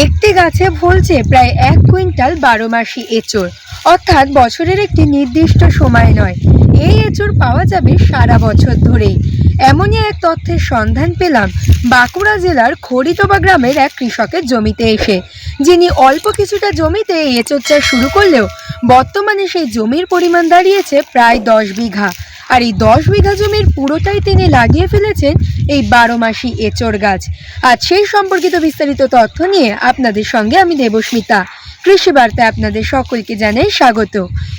একটি গাছে ফলছে প্রায় এক কুইন্টাল বারো মাসি এঁচড়। অর্থাৎ বছরের একটি নির্দিষ্ট সময় নয়। এই এঁচড় পাওয়া যাবে সারা বছর ধরেই। এমনই এক তথ্যের সন্ধান পেলাম বাঁকুড়া জেলার খড়িতবা গ্রামের এক কৃষকের জমিতে এসে। যিনি অল্প কিছুটা জমিতে এঁচড় চাষ শুরু করলেও বর্তমানে সেই জমির পরিমাণ দাঁড়িয়েছে প্রায় দশ বিঘা। আর এই দশ বিঘা জমির পুরোটাই তিনি লাগিয়ে ফেলেছেন এই বারো মাসি এঁচড় গাছ। আর সেই সম্পর্কিত বিস্তারিত তথ্য নিয়ে আপনাদের সঙ্গে আমি দেবস্মিতা। কৃষি বার্তায় আপনাদের সকলকে জানাই স্বাগত।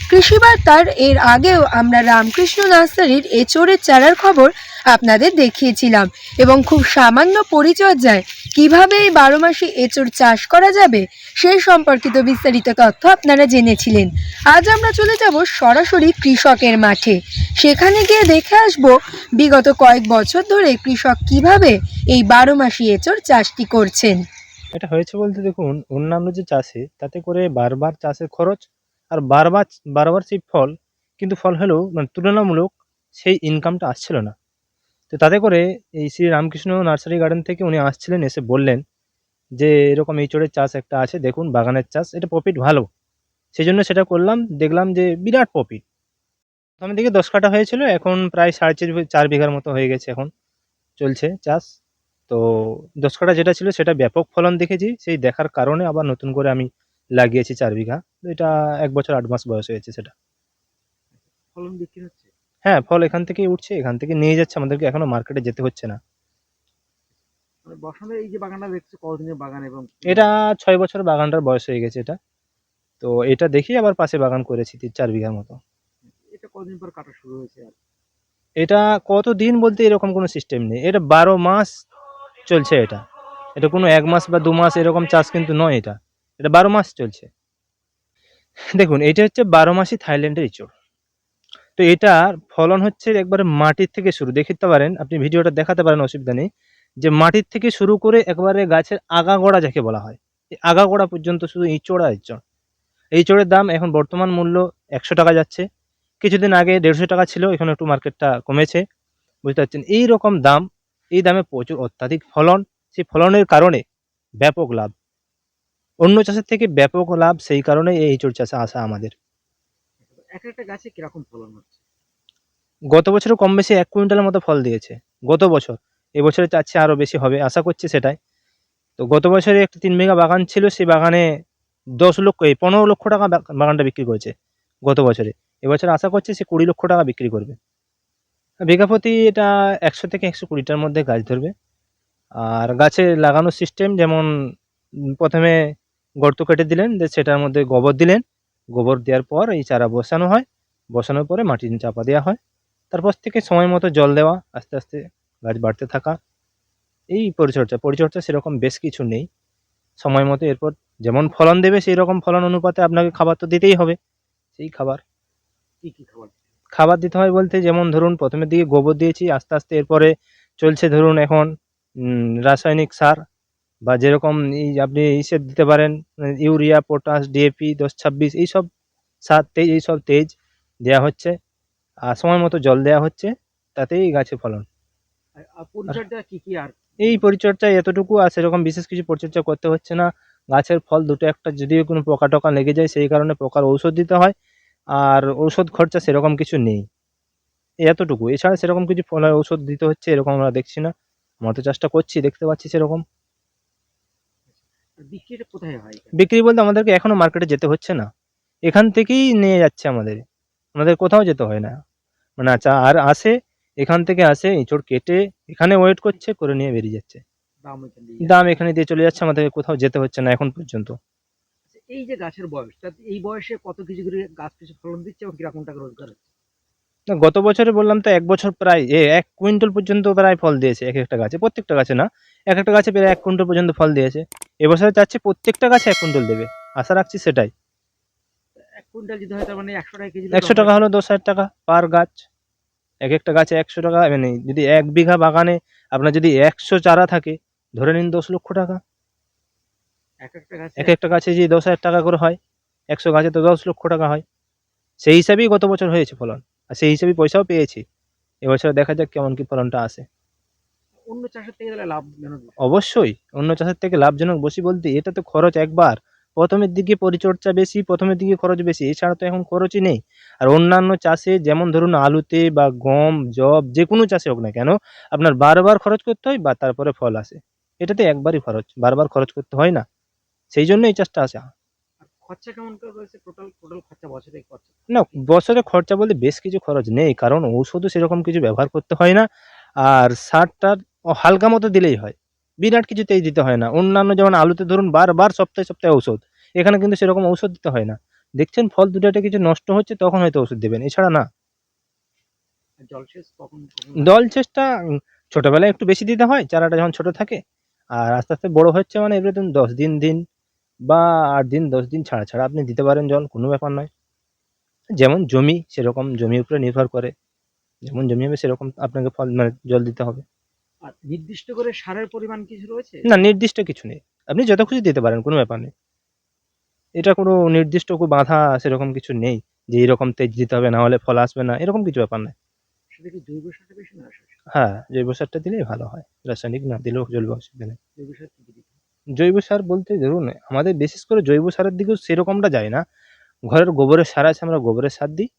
কৃষি বার্তার এর আগেও আমরা রামকৃষ্ণ নার্সারির এঁচড়ের চারার খবর আপনাদের দেখিয়েছিলাম এবং খুব সামান্য পরিচর্যায় কীভাবে এই বারো মাসে এঁচড় চাষ করা যাবে সেই সম্পর্কিত বিস্তারিত তথ্য আপনারা জেনেছিলেন। আজ আমরা চলে যাব সরাসরি কৃষকের মাঠে। সেখানে গিয়ে দেখে আসব বিগত কয়েক বছর ধরে কৃষক কীভাবে এই বারো মাসি এঁচড় চাষটি করছেন। এটা হয়েছে বলতে দেখুন, অন্যান্য যে চাষে তাতে করে বারবার চাষের খরচ আর বারবার বারবার সেই ফল, কিন্তু ফল হলেও মানে তুলনামূলক সেই ইনকামটা আসছিল না। তো তাতে করে এই শ্রী রামকৃষ্ণ নার্সারি গার্ডেন থেকে উনি আসছিলেন, এসে বললেন যে এরকম এঁচড়ের চাষ একটা আছে, দেখুন বাগানের চাষ, এটা প্রফিট ভালো। সেই জন্য সেটা করলাম, দেখলাম যে বিরাট প্রফিট। প্রথমের দিকে দশ কাটা হয়েছিল, এখন প্রায় সাড়ে চার চার বিঘার মতো হয়ে গেছে এখন চলছে চাষ। তো দশ কাঠা যেটা ছিল সেটা ব্যাপক ফলন দেখেছি, সেই দেখার কারণে আবার নতুন করে আমি লাগিয়েছি চার বিঘা। এটা এক বছর আট মাস বয়স হয়েছে সেটা। ফলন বিক্রি হচ্ছে? হ্যাঁ ফল এখান থেকেই উঠছে এখান থেকে নিয়ে যাচ্ছে আমাদেরকে এখনও মার্কেটে যেতে হচ্ছে না। মানে বসন্তের এই যে বাগানটা দেখছ কতদিনের বাগান এবং এটা ছয় বছর বাগানটার বয়স হয়ে গেছে এটা। তো এটা দেখি আবার পাশে বাগান করেছি তিন চার বিঘার মতো। এটা কতদিন পর কাটা শুরু হয়েছে আর? এটা কত দিন বলতে এরকম কোনো সিস্টেম নেই। এটা বারো মাস চলছে এটা। এটা কোনো এক মাস বা দু মাস এরকম চাষ কিন্তু নয় এটা। এটা বারো মাস চলছে। দেখুন এটা হচ্ছে বারো মাসই থাইল্যান্ডের ইঁচড় তো এটার ফলন হচ্ছে একবারে মাটির থেকে শুরু। দেখতে পারেন, আপনি ভিডিওটা দেখাতে পারেন, অসুবিধা নেই। যে মাটির থেকে শুরু করে একবারে গাছের আগাগোড়া যাকে বলা হয়, এই আগাগোড়া পর্যন্ত শুধু ইঁচড় ইঁচড়। এই ইঁচড়ের দাম এখন বর্তমান মূল্য একশো টাকা যাচ্ছে। কিছুদিন আগে দেড়শো টাকা ছিল, এখন একটু মার্কেটটা কমেছে। বুঝতে পারছেন? এই রকম দাম, এই দামে প্রচুর অত্যাধিক ফলন, সেই ফলনের কারণে ব্যাপক লাভ। অন্য চাষের থেকে ব্যাপক লাভ, সেই কারণে এই ইঁচড় চাষে আসা আমাদের। এক একটা গাছে কীরকম ফলন হচ্ছে? গত বছরও কম বেশি এক কুইন্টালের মতো ফল দিয়েছে, গত বছর। এবছরে চাচ্ছে আরও বেশি হবে, আশা করছি সেটাই। তো গত বছরে একটা তিন বিঘা বাগান ছিল, সেই বাগানে দশ লক্ষ, এই পনেরো লক্ষ টাকা বাগানটা বিক্রি করেছে গত বছরে। এবছর আশা করছে সে কুড়ি লক্ষ টাকা বিক্রি করবে। বিঘা প্রতি এটা একশো থেকে একশো কুড়িটার মধ্যে গাছ ধরবে। আর গাছে লাগানোর সিস্টেম যেমন প্রথমে গর্ত কেটে দিলেন সেটার মধ্যে গোবর দিলেন গোবর দেওয়ার পর এই চারা বসানো হয়। বসানোর পরে মাটি চাপা দেওয়া হয়। তারপর থেকে সময় মতো জল দেওয়া আস্তে আস্তে গাছ বাড়তে থাকা। এই পরিচর্যা পরিচর্যা সেরকম বেশ কিছু নেই। সময় মতো এরপর যেমন ফলন দেবে সেই রকম ফলন অনুপাতে আপনাকে খাবার তো দিতেই হবে। সেই খাবার। কি কি খাবার? খাবার দিতে হয় বলতে যেমন ধরুন প্রথমের দিকে গোবর দিয়েছি আস্তে আস্তে এরপরে চলছে ধরুন এখন রাসায়নিক সার। বা যেরকম এই আপনি ইসে দিতে পারেন মানে ইউরিয়া পটাশ ডিএপি দশ ছাব্বিশ এইসব সার তেজ এইসব তেজ দেওয়া হচ্ছে। আর সময় মতো জল দেওয়া হচ্ছে তাতেই গাছে ফলন। পরিচর্যা কি কি আর? এই পরিচর্যা এতটুকু আর সেরকম বিশেষ কিছু পরিচর্যা করতে হচ্ছে না। গাছের ফল দুটো একটা যদি কোনো পোকা টোকা লেগে যায় সেই কারণে পোকার ঔষধ দিতে হয়। আর ঔষধ খরচা সেরকম কিছু নেই। এতটুকু। এছাড়া সেরকম কিছু ফলের ঔষধ দিতে হচ্ছে এরকম আমরা দেখছি না। মতো চাষটা করছি দেখতে পাচ্ছি সেরকম। বিক্রিটা কোথায় হয় বিক্রি বলতে আমাদেরকে এখনও মার্কেটে যেতে হচ্ছে না। এখান থেকেই নিয়ে যাচ্ছে আমাদের। আমাদের কোথাও যেতে হয় না। মানে আচ্ছা আর আসে এখান থেকে আসে এঁচড় কেটে এখানে ওয়েট করছে করে নিয়ে বেরিয়ে যাচ্ছে। দাম এখানে দিয়ে চলে যাচ্ছে আমাদেরকে কোথাও যেতে হচ্ছে না এখন পর্যন্ত। আচ্ছা, এই যে গাছের বয়স এই বয়সে কত কিছু করে গাছ পিছু ফলন দিচ্ছে এবং কীরকম টাকা রোজগার হচ্ছে? না গত বছরে বললাম তো এক বছর প্রায় এ এক কুইন্টাল পর্যন্ত প্রায় ফল দিয়েছে এক একটা গাছে। প্রত্যেকটা গাছে না এক একটা গাছে প্রায় এক কুইন্টল পর্যন্ত ফল দিয়েছে। এবছরে চাচ্ছে প্রত্যেকটা গাছে এক কুইন্টাল দেবে। আশা রাখছি সেটাই। এক কুইন্টাল যদি হয় তার মানে একশো টাকা কেজি একশো টাকা হলো দশ হাজার টাকা পার গাছ। এক একটা গাছে একশো টাকা মানে যদি এক বিঘা বাগানে আপনার যদি একশো চারা থাকে ধরে নিন দশ লক্ষ টাকা। এক একটা গাছে এক একটা গাছে যদি দশ হাজার টাকা করে হয় একশো গাছে তো দশ লক্ষ টাকা হয়। সেই হিসাবেই গত বছর হয়েছে ফলন। আর সেই হিসাবেই পয়সাও পেয়েছি। এবছর দেখা যাক কেমন কি ফলনটা আসে। অন্য চাষের থেকে তাহলে লাভজনক অবশ্যই অন্য চাষের থেকে লাভজনক। বেশি বলতে এটা তো খরচ একবার। প্রথমের দিকে পরিচর্যা বেশি প্রথমের দিকে খরচ বেশি। এছাড়া তো এখন খরচই নেই। আর অন্যান্য চাষে যেমন ধরুন আলুতে বা গম জব যে কোনো চাষে হোক না কেন আপনার বারবার খরচ করতে হয় বা তারপরে ফল আসে। এটাতে একবারই খরচ বারবার খরচ করতে হয় না। সেই জন্য এই চাষটা আসে। খরচা কেমন রয়েছে টোটাল টোটাল খরচা বছরে খরচা? না বছরে খরচা বলতে বেশ কিছু খরচ নেই। কারণ ঔষধও সেরকম কিছু ব্যবহার করতে হয় না। আর সারটার হালকা মতো দিলেই হয়। বিরাট কিছু তেজ দিতে হয় না। অন্যান্য যেমন আলুতে ধরুন বারবার সপ্তাহে সপ্তাহে ঔষধ। এখানে কিন্তু সেরকম ঔষধ দিতে হয় না। দেখছেন ফল দুটাতে কিছু নষ্ট হচ্ছে তখন হয়তো ওষুধ দেবেন। এছাড়া না। আর জলসেচ কখন কখন দল চেষ্টা উম, ছোটবেলায় একটু বেশি দিতে হয় চারাটা যখন ছোট থাকে আর আস্তে আস্তে বড় হচ্ছে মানে এবারে ধরুন দশ দিন দিন বা আট দিন দশ দিন ছাড়া ছাড়া আপনি দিতে পারেন জল কোনো ব্যাপার নয়। যেমন জমি সেরকম জমির উপরে নির্ভর করে। যেমন জমি হবে সেরকম আপনাকে ফল মানে জল দিতে হবে। নির্দিষ্ট করে সারের পরিমাণ কিছু রয়েছে? না নির্দিষ্ট কিছু নেই। আপনি যত খুশি দিতে পারেন কোনো ব্যাপার নেই। এটা কোনো নির্দিষ্ট কোনো বাধা সেরকম কিছু নেই যে এরকম তেজ দিতে হবে না হলে ফল আসবে না এরকম কিছু ব্যাপার নেই। সেটা কি জৈব সারটা বেশি না হ্যাঁ জৈব সারটা দিলেই ভালো হয়। রাসায়নিক না দিলেও চলবে অসুবিধা নেই জৈব সার? জৈব সার বলতে ধরুন আমাদের বিশেষ করে জৈব সারের দিকেও সেরকমটা যায় না। ঘরের গোবরের সার আছে আমরা গোবরের সার দিই।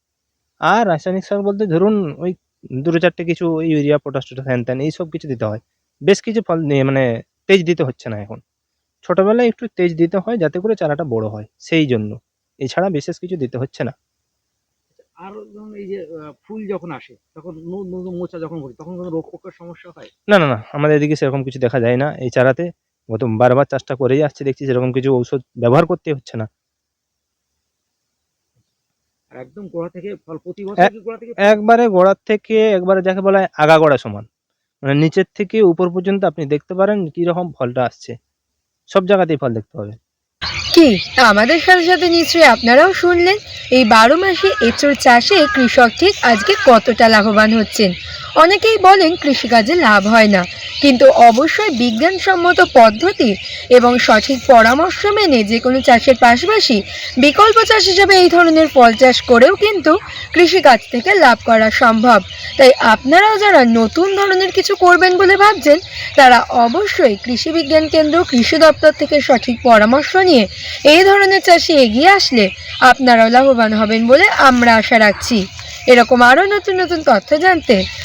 আর রাসায়নিক সার বলতে ধরুন ওই দুটো চারটে কিছু ইউরিয়া পটাশ টটাশ হ্যান ত্যান এইসব কিছু দিতে হয়। বেশ কিছু ফল নিয়ে মানে তেজ দিতে হচ্ছে না এখন। ছোটোবেলায় একটু তেজ দিতে হয় যাতে করে চারাটা বড় হয় সেই জন্য। এছাড়া বিশেষ কিছু দিতে হচ্ছে না। আর এই যে ফুল যখন আসে তখন নতুন মোচা যখন করি তখন কোনো রোগ পোকার সমস্যা হয়? না না না আমাদের এদিকে সেরকম কিছু দেখা যায় না। এই চারাতে গত বারবার চাষটা করেই আসছে দেখছি সেরকম কিছু ঔষধ ব্যবহার করতে হচ্ছে না। একদম গোড়া থেকে ফল প্রতি বছর কি গোড়া থেকে একবারে গোড়ার থেকে একবারে যাকে বলা হয় আগা গোড়া সমান। মানে নিচের থেকে উপর পর্যন্ত আপনি দেখতে পারেন কি রকম ফলটা আসছে। সব জায়গাতেই ফল দেখতে পাবেন। কি? আমাদের সাথে সাথে নিশ্চয়ই আপনারাও শুনলেন এই বারো মাসে এঁচড় চাষে কৃষক ঠিক আজকে কতটা লাভবান হচ্ছেন? অনেকেই বলেন কৃষিকাজে লাভ হয় না। কিন্তু অবশ্যই বিজ্ঞানসম্মত পদ্ধতি এবং সঠিক পরামর্শ মেনে যে কোনো চাষের পাশাপাশি বিকল্প চাষ হিসেবে এই ধরনের ফল চাষ করেও কিন্তু কৃষিকাজ থেকে লাভ করা সম্ভব। তাই আপনারাও যারা নতুন ধরনের কিছু করবেন বলে ভাবছেন, তারা অবশ্যই কৃষি বিজ্ঞান কেন্দ্র, কৃষি দপ্তর থেকে সঠিক পরামর্শ নিয়ে এই ধরনের চাষে এগিয়ে আসলে আপনারাও লাভবান হবেন বলে আমরা আশা রাখছি। এরকম আরও নতুন নতুন তথ্য জানতে